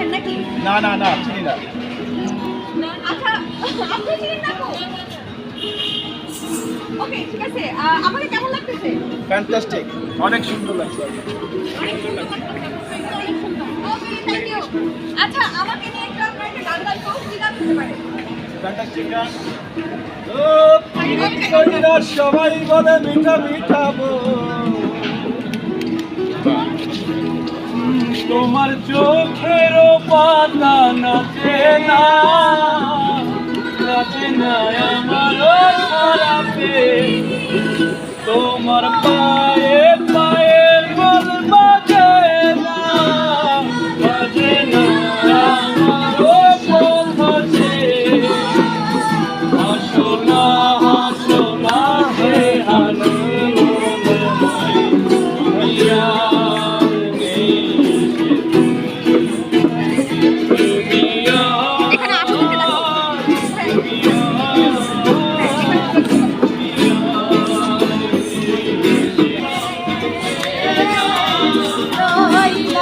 চেনেন নাকি? না না না চিনি না। আচ্ছা আপনি চিনেন না ওকে ঠিক আছে আমাকে কেমন লাগতেছে? ফ্যান্টাস্টিক অনেক সুন্দর লাগছে। ওকে থ্যাংক ইউ আচ্ছা আমাকে নিয়ে একটু আপনার একটা গান গান তো কি গান হতে পারে? ফ্যান্টাস্টিক গান। ও সবাই বলে মিঠা মিঠা বল। তোমার চোখের পাতা নাচে না। নাচে না আমার সারাতে। তোমার পায়ে Yeah.